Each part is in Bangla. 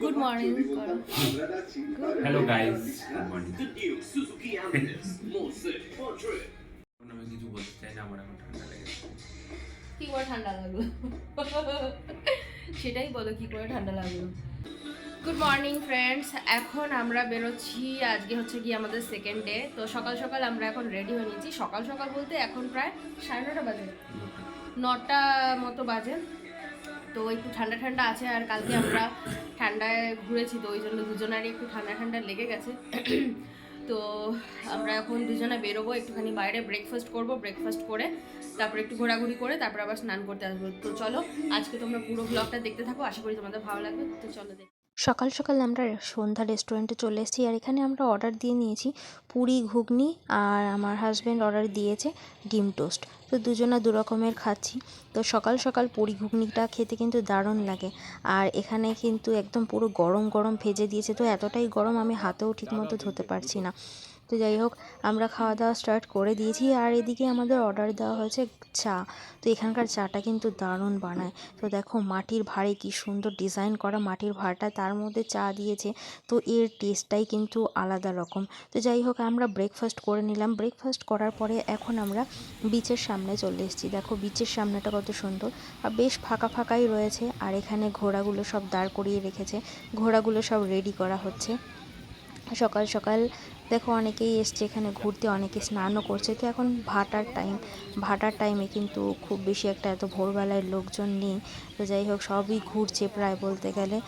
গুড মর্নিং করো হ্যালো গাইস আমি কিছু বলতে চাই না আমার এখন ঠান্ডা লেগেছে। কি করে ঠান্ডা লাগল? সেটাই বলো কি করে ঠান্ডা লাগল? গুড মর্নিং ফ্রেন্ডস এখন আমরা বেরোচ্ছি আজকে হচ্ছে কি আমাদের সেকেন্ড ডে তো সকাল সকাল আমরা এখন রেডি হয়ে নিয়েছি। সকাল সকাল বলতে এখন প্রায় সাড়ে নটা বাজে। নটা মতো বাজে। তো একটু ঠান্ডা ঠান্ডা আছে আর কালকে আমরা ঠান্ডায় ঘুরেছি, তো ওই জন্য দুজনারই একটু ঠান্ডা ঠান্ডা লেগে গেছে। তো আমরা এখন দুজনে বেরোবো, একটুখানি বাইরে ব্রেকফাস্ট করব ব্রেকফাস্ট করে তারপরে একটু ঘোরাঘুরি করে তারপর আবার স্নান করতে আসব। তো চলো, আজকে তোমরা পুরো ব্লগটা দেখতে থাকো, আশা করি তোমাদের ভালো লাগবে। তো চলো দেখ। সকাল সকাল আমরা সন্ধ্যা রেস্টুরেন্টে চলে এসেছি আর এখানে আমরা অর্ডার দিয়ে নিয়েছি পুরি ঘুগনি আর আমার হাজব্যান্ড অর্ডার দিয়েছে ডিম টোস্ট তো দুজনা দু রকমের খাচ্ছি। তো সকাল সকাল পুরি ঘুগনিটা খেতে কিন্তু দারুণ লাগে। আর এখানে কিন্তু একদম পুরো গরম গরম ভেজে দিয়েছে। তো এতটাই গরম আমি হাতেও ঠিকমতো ধুতে পারছি না। তো যাই হোক, আমরা খাওয়া দাওয়া স্টার্ট করে দিয়েছি। আর এদিকে আমাদের অর্ডার দেওয়া হয়েছে চা। তো এখানকার চাটা কিন্তু দারুণ বানায়। তো দেখো মাটির ভাঁড়ে কি সুন্দর ডিজাইন করা মাটির ভাঁড়টা, তার মধ্যে চা দিয়েছে। তো এর টেস্টটাই কিন্তু আলাদা রকম। তো যাই হোক, আমরা ব্রেকফাস্ট করে নিলাম। ব্রেকফাস্ট করার পরে এখন আমরা বিচের সামনে চলে এসেছি। দেখো বিচের সামনেটা কত সুন্দর। আর বেশ ফাঁকা ফাঁকাই রয়েছে। আর এখানে ঘোড়াগুলো সব দাঁড় করিয়ে রেখেছে। ঘোড়াগুলো সব রেডি করা হচ্ছে। সকাল সকাল দেখো অনেকেই এসছে এখানে ঘুরতে, অনেকে স্নানও করছে। তো এখন ভাটার টাইম ভাটার টাইমে কিন্তু খুব বেশি একটা এত ভোরবেলায় লোকজন নেই। তো যাই হোক, সবই ঘুরছে প্রায় বলতে গেলে।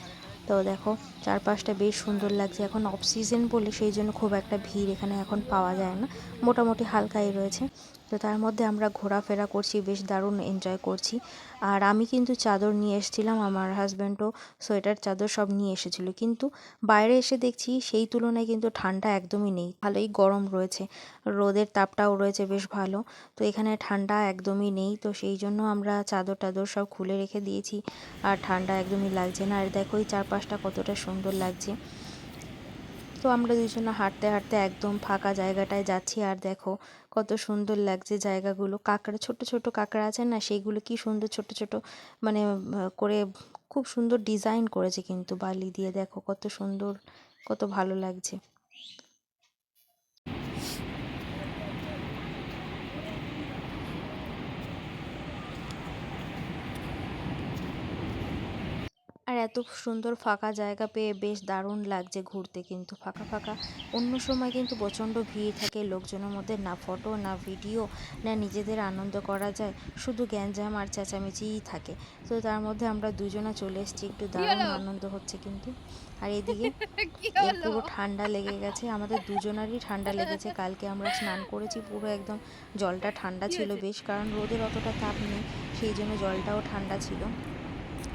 তো দেখো, চারপাশটা বেশ সুন্দর লাগছে। এখন অফ সিজন বলে সেই জন্য খুব একটা ভিড় এখানে এখন পাওয়া যায় না। মোটামুটি হালকাই রয়েছে। তো তার মধ্যে আমরা ঘোরাফেরা করছি, বেশ দারুণ এনজয় করছি। আর আমি কিন্তু চাদর নিয়ে এসেছিলাম, আমার হাজব্যান্ডও সোয়েটার, চাদর সব নিয়ে এসেছিল। কিন্তু বাইরে এসে দেখছি সেই তুলনায় কিন্তু ঠান্ডা একদমই নেই। ভালোই গরম রয়েছে, রোদের তাপটাও রয়েছে বেশ ভালো। তো এখানে ঠান্ডা একদমই নেই, তো সেই জন্য আমরা চাদর টাদর সব খুলে রেখে দিয়েছি। আর ঠান্ডা একদমই লাগছে না। আর দেখো এই চারপাশটা কতটা সুন্দর লাগছে। তো আমরা দুজনে হাঁটতে হাঁটতে একদম ফাঁকা জায়গাটায় যাচ্ছি। আর দেখো কত সুন্দর লাগছে জায়গাগুলো। কাঁকড়া, ছোট ছোট কাঁকড়া আছে না সেইগুলো কি সুন্দর ছোট ছোট মানে করে খুব সুন্দর ডিজাইন করেছে কিন্তু বালি দিয়ে। দেখো কত সুন্দর, কত ভালো লাগছে। এত সুন্দর ফাঁকা জায়গা পেয়ে বেশ দারুণ লাগছে ঘুরতে কিন্তু ফাঁকা ফাঁকা। অন্য সময় কিন্তু প্রচণ্ড ভিড় থাকে লোকজনের মধ্যে না ফটো না ভিডিও না নিজেদের আনন্দ করা যায় শুধু গ্যাঞ্জাম আর চেঁচামেচিই থাকে। তো তার মধ্যে আমরা দুজনা চলে এসেছি একটু দারুণ আনন্দ হচ্ছে কিন্তু। আর এদিকে পুরো ঠান্ডা লেগে গেছে আমাদের দুজনারই ঠান্ডা লেগেছে কালকে আমরা স্নান করেছি পুরো একদম জলটা ঠান্ডা ছিল বেশ কারণ রোদের অতটা তাপ নেই সেই জন্য জলটাও ঠান্ডা ছিল।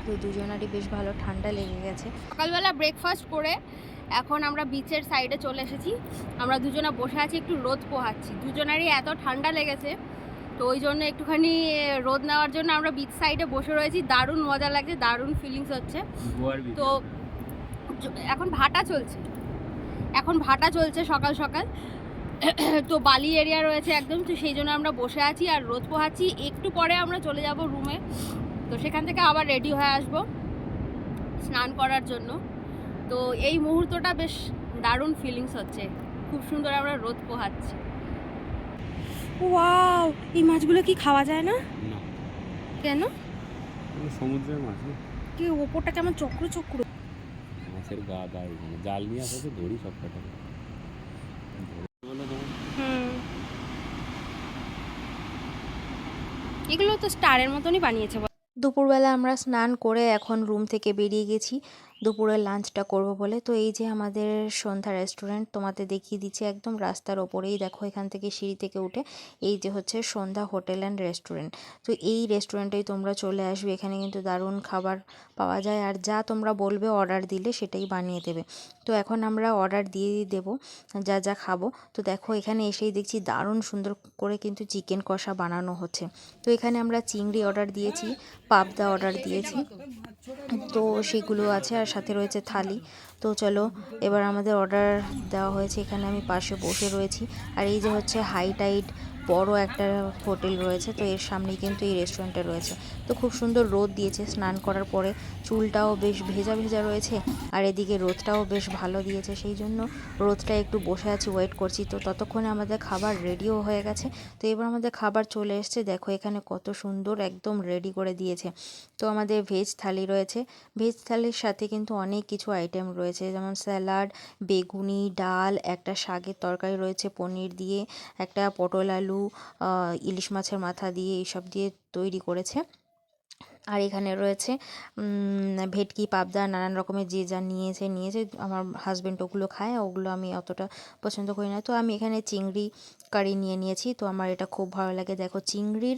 তো দুজনারই বেশ ভালো ঠান্ডা লেগে গেছে। সকালবেলা ব্রেকফাস্ট করে এখন আমরা বিচের সাইডে চলে এসেছি। আমরা দুজনে বসে আছি একটু রোদ পোহাচ্ছি। দুজনারই এত ঠান্ডা লেগেছে তো ওই জন্য একটুখানি রোদ নেওয়ার জন্য আমরা বিচ সাইডে বসে রয়েছি। দারুণ মজা লাগছে দারুণ ফিলিংস হচ্ছে। তো এখন ভাটা চলছে। এখন ভাটা চলছে সকাল সকাল। তো বালি এরিয়া রয়েছে একদম তো সেই জন্য আমরা বসে আছি আর রোদ পোহাচ্ছি। একটু পরে আমরা চলে যাব রুমে তো সেখান থেকে আবার রেডি হয়ে আসব স্নান করার জন্য। তো এই মুহূর্তটা বেশ দারুণ ফিলিংস হচ্ছে। খুব সুন্দর আমরা রোদ পোহাচ্ছি। ওয়াও এই মাছগুলো কি খাওয়া যায় না? কেন? সমুদ্রের মাছ কি ওপরটা কেমন চক্র চক্র? মাছের গা দাঁড় জাল নিয়ে আসে ধরি সব কটা। হুম। এগুলো তো স্টারের মতনই বানিয়েছে বল। দুপুরবেলা আমরা স্নান করে এখন রুম থেকে বেরিয়ে গেছি। দুপুরের লাঞ্চটা করব বলে। তো এই যে আমাদের সন্ধ্যা রেস্টুরেন্ট তোমাদের দেখিয়ে দিচ্ছি একদম রাস্তার ওপরেই। দেখো এখান থেকে সিঁড়ি থেকে উঠে এই যে হচ্ছে সন্ধ্যা হোটেল অ্যান্ড রেস্টুরেন্ট তো এই রেস্টুরেন্টেই তোমরা চলে আসবে। এখানে কিন্তু দারুণ খাবার পাওয়া যায়। আর যা তোমরা বলবে অর্ডার দিলে সেটাই বানিয়ে দেবে। তো এখন আমরা অর্ডার দিয়ে দেবো, যা যা খাব। তো দেখো এখানে এসেই দেখছি দারুণ সুন্দর করে কিন্তু চিকেন কষা বানানো হচ্ছে। তো এখানে আমরা চিংড়ি অর্ডার দিয়েছি, পাবদা অর্ডার দিয়েছি। তো সেগুলো আছে আর সাথে রয়েছে থালি। তো চলো, এবার আমাদের অর্ডার দেওয়া হয়েছে। এখানে আমি পাশে বসে রয়েছি। আর এই যে হচ্ছে হাই টাইড বড় একটা হোটেল রয়েছে, তো এর সামনেই কিন্তু এই রেস্টুরেন্টটা রয়েছে। তো খুব সুন্দর রোদ দিয়েছে, স্নান করার পরে চুলটাও বেশ ভেজা ভেজা রয়েছে, আর এদিকে রোদটাও বেশ ভালো দিয়েছে, সেই জন্য রোদটা একটু বসে আছি ওয়েট করছি। তো ততক্ষণে আমাদের খাবার রেডিও হয়ে গেছে। তো এবার আমাদের খাবার চলে এসছে, দেখো এখানে কত সুন্দর একদম রেডি করে দিয়েছে। তো আমাদের ভেজ থালি রয়েছে ভেজ থালির সাথে কিন্তু অনেক কিছু আইটেম রয়েছে, যেমন স্যালাড বেগুনি, ডাল, একটা শাকের তরকারি রয়েছে, পনির দিয়ে, একটা পটল আলু আহ, ইলিশ মাছের মাথা দিয়ে এইসব দিয়ে তৈরি করেছে। আর এখানে রয়েছে ভেটকি পাবদা নানান রকমের যে যা নিয়েছে নিয়েছে আমার হাজব্যান্ড ওগুলো খায় ওগুলো আমি অতটা পছন্দ করি না। তো আমি এখানে চিংড়ি কারি নিয়ে নিয়েছি তো আমার এটা খুব ভালো লাগে। দেখো চিংড়ির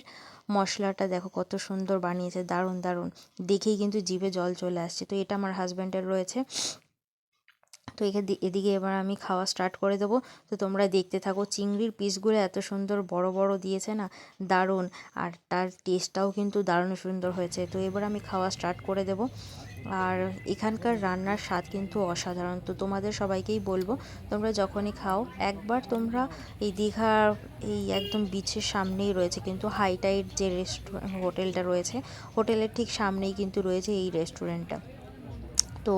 মশলাটা দেখো কত সুন্দর বানিয়েছে দারুণ দারুণ। দেখেই কিন্তু জিভে জল চলে আসছে। তো এটা আমার হাজব্যান্ডের রয়েছে। তো এখানে এদিকে এবার আমি খাওয়া স্টার্ট করে দেবো। তো তোমরা দেখতে থাকো, চিংড়ির পিসগুলো এত সুন্দর, বড় বড় দিয়েছে না? দারুণ। আর তার টেস্টটাও কিন্তু দারুণ সুন্দর হয়েছে। তো এবার আমি খাওয়া স্টার্ট করে দেবো। আর এখানকার রান্নার স্বাদ কিন্তু অসাধারণ। তো তোমাদের সবাইকেই বলব, তোমরা যখনই খাও, একবার তোমরা এই দীঘার এই একদম বিচের সামনেই রয়েছে। কিন্তু হাইটাইট যে রেস্টুরেন্ট হোটেলটা রয়েছে, হোটেলের ঠিক সামনেই কিন্তু রয়েছে এই রেস্টুরেন্টটা তো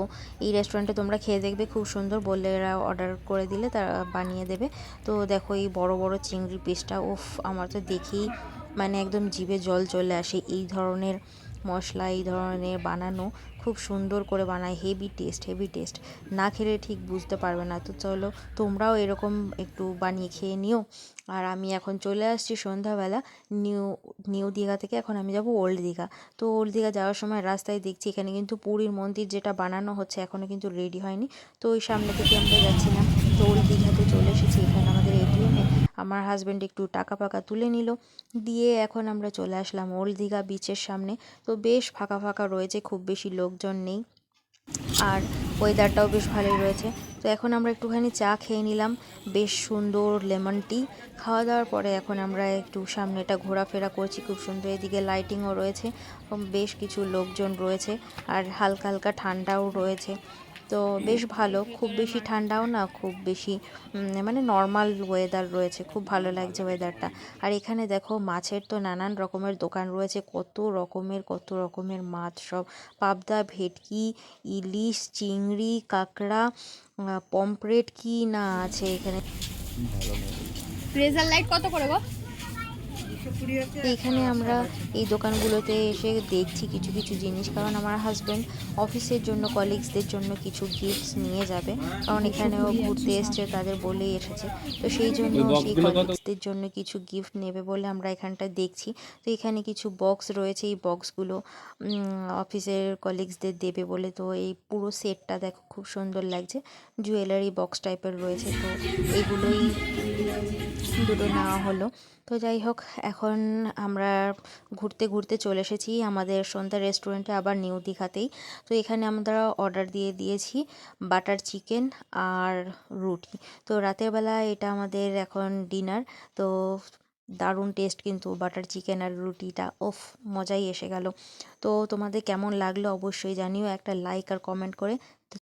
এই রেস্টুরেন্টে তোমরা খেয়ে দেখবে, খুব সুন্দর বললে এরা অর্ডার করে দিলে তারা বানিয়ে দেবে। তো দেখো এই বড় বড় চিংড়ি পিসটা উফ, আমার তো দেখেই মানে একদম জিভে জল চলে আসে। এই ধরনের মশলা এই ধরনের বানানো খুব সুন্দর করে বানায় হেভি টেস্ট হেভি টেস্ট না খেলে ঠিক বুঝতে পারবে না। তো চলো, তোমরাও এরকম একটু বানিয়ে খেয়ে নিও। আর আমি এখন চলে আসছি সন্ধ্যাবেলা নিউ নিউ দীঘা থেকে। এখন আমি যাব ওল্ড দীঘা। তো ওল্ড দীঘা যাওয়ার সময় রাস্তায় দেখছি এখানে কিন্তু পুরীর মন্দির যেটা বানানো হচ্ছে এখনও কিন্তু রেডি হয়নি। তো ওই সামনে থেকে আমরা যাচ্ছিলাম। তো ওল্ড দীঘাতে চলে এসেছি। এখানে আমাদের আমার হাজব্যান্ড একটু টাকা পাকা তুলে নিল। দিয়ে এখন আমরা চলে আসলাম ওল্ড দীঘা বিচের সামনে। তো বেশ ফাঁকা ফাঁকা রয়েছে, খুব বেশি লোকজন নেই। আর ওয়েদারটাও বেশ ভালোই রয়েছে। তো এখন আমরা একটুখানি চা খেয়ে নিলাম। বেশ সুন্দর লেমন টি খাওয়া দাওয়ার পরে এখন আমরা একটু সামনেটা ঘোরাফেরা করছি। খুব সুন্দর এদিকে লাইটিংও রয়েছে। বেশ কিছু লোকজন রয়েছে। আর হালকা হালকা ঠান্ডাও রয়েছে। তো বেশ ভালো। খুব বেশি ঠান্ডাও না খুব বেশি মানে নর্মাল ওয়েদার রয়েছে। খুব ভালো লাগছে ওয়েদারটা আর এখানে দেখো মাছের তো নানান রকমের দোকান রয়েছে। কত রকমের কত রকমের মাছ সব। পাবদা ভেটকি ইলিশ চিংড়ি কাঁকড়া আহ, পমফ্রেট কি না আছে এখানে? লাইট কত করে গো? এখানে আমরা এই দোকানগুলোতে এসে দেখছি কিছু কিছু জিনিস কারণ আমার হাজব্যান্ড অফিসের জন্য কলিগসদের জন্য কিছু গিফটস নিয়ে যাবে। কারণ এখানেও ঘুরতে এসছে তাদের বলেই এসেছে। তো সেই জন্য সেই কলিগসদের জন্য কিছু গিফট নেবে বলে আমরা এখানটায় দেখছি। তো এখানে কিছু বক্স রয়েছে এই বক্সগুলো অফিসের কলিগসদের দেবে বলে। তো এই পুরো সেটটা দেখো খুব সুন্দর লাগছে। জুয়েলারি বক্স টাইপের রয়েছে। তো এগুলোই দুটো নেওয়া হলো। তো যাই হোক এখন আমরা ঘুরতে ঘুরতে চলে এসেছি আমাদের সন্ধ্যা রেস্টুরেন্টে আবার নিউ দীঘাতেই। তো এখানে আমরা অর্ডার দিয়ে দিয়েছি বাটার চিকেন আর রুটি। তো রাতের বেলা এটা আমাদের এখন ডিনার তো দারুণ টেস্ট কিন্তু বাটার চিকেন আর রুটিটা। ওফ মজাই এসে গেল। তো তোমাদের কেমন লাগল অবশ্যই জানিও একটা লাইক আর কমেন্ট করে।